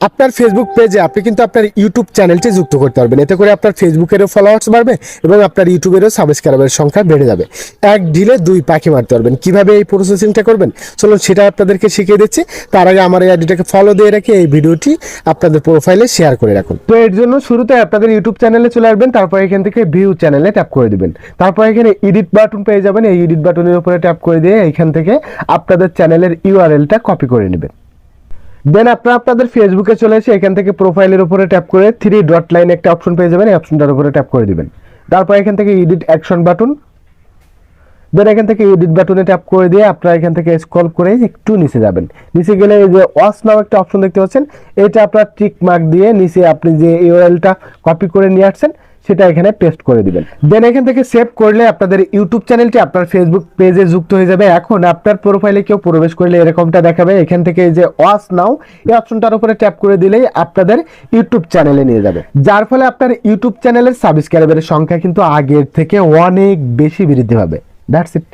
আপনার ফেসবুক পেজে আপনি কিন্তু আপনার ইউটিউব চ্যানেলটি যুক্ত করতে পারবেন। এতে করে আপনার ফেসবুকেরও ফলোয়ার্স বাড়বে এবং আপনার ইউটিউবেরও সাবস্ক্রাইবারের সংখ্যা বেড়ে যাবে। এক ঢিলে দুই পাখি মারতে পারবেন। কীভাবে এই প্রসেসিংটা করবেন? চলুন সেটা আপনাদেরকে শিখিয়ে দিচ্ছি। তার আগে আমার এই আইডিটাকে ফলো দিয়ে রেখে এই ভিডিওটি আপনাদের প্রোফাইলে শেয়ার করে রাখুন। তো এর জন্য শুরুতে আপনাদের ইউটিউব চ্যানেলে চলে আসবেন, তারপর এখান থেকে ভিউ চ্যানেলে ট্যাপ করে দিবেন। তারপর এখানে এডিট বাটন পেয়ে যাবেন। এই এডিট বাটনের উপরে ট্যাপ করে দিয়ে এখান থেকে আপনাদের চ্যানেলের ইউআরএলটা কপি করে নেবেন। দেন আপনারা আপনাদের ফেসবুকে চলে এসে এখান থেকে প্রোফাইলের উপরে ট্যাপ করে থ্রি ডট লাইন একটা অপশন পেয়ে যাবেন, এই অপশনটার উপরে ট্যাপ করে দিবেন। তারপর এখান থেকে এডিট অ্যাকশন বাটন দেন এখান থেকে এডিট বাটনে ট্যাপ করে দিয়ে আপনারা এখান থেকে স্ক্রল করে একটু নিচে যাবেন। নিচে গেলে এই যে ওয়াচ নাও একটা অপশন দেখতে পাচ্ছেন, এটা আপনার টিক মার্ক দিয়ে নিচে আপনি যে ইউআরএলটা কপি করে নিয়ে আসছেন সেটা এখানে পেস্ট করে দিবেন। দেন এখান থেকে সেভ করলে আপনাদের ইউটিউব চ্যানেলটি আপনার ফেসবুক পেজে যুক্ত হয়ে যাবে। এখন আপনার প্রোফাইলে কেউ প্রবেশ করলে এরকমটা দেখাবে। এখান থেকে যে ওয়াস নাও এই অপশনটার উপরে ট্যাপ করে দিলেই আপনাদের ইউটিউব চ্যানেলে নিয়ে যাবে। যার ফলে আপনার ইউটিউব চ্যানেলের সাবস্ক্রাইবারের সংখ্যা কিন্তু আগের থেকে অনেক বেশি বৃদ্ধি হবে দ্যাটস ইট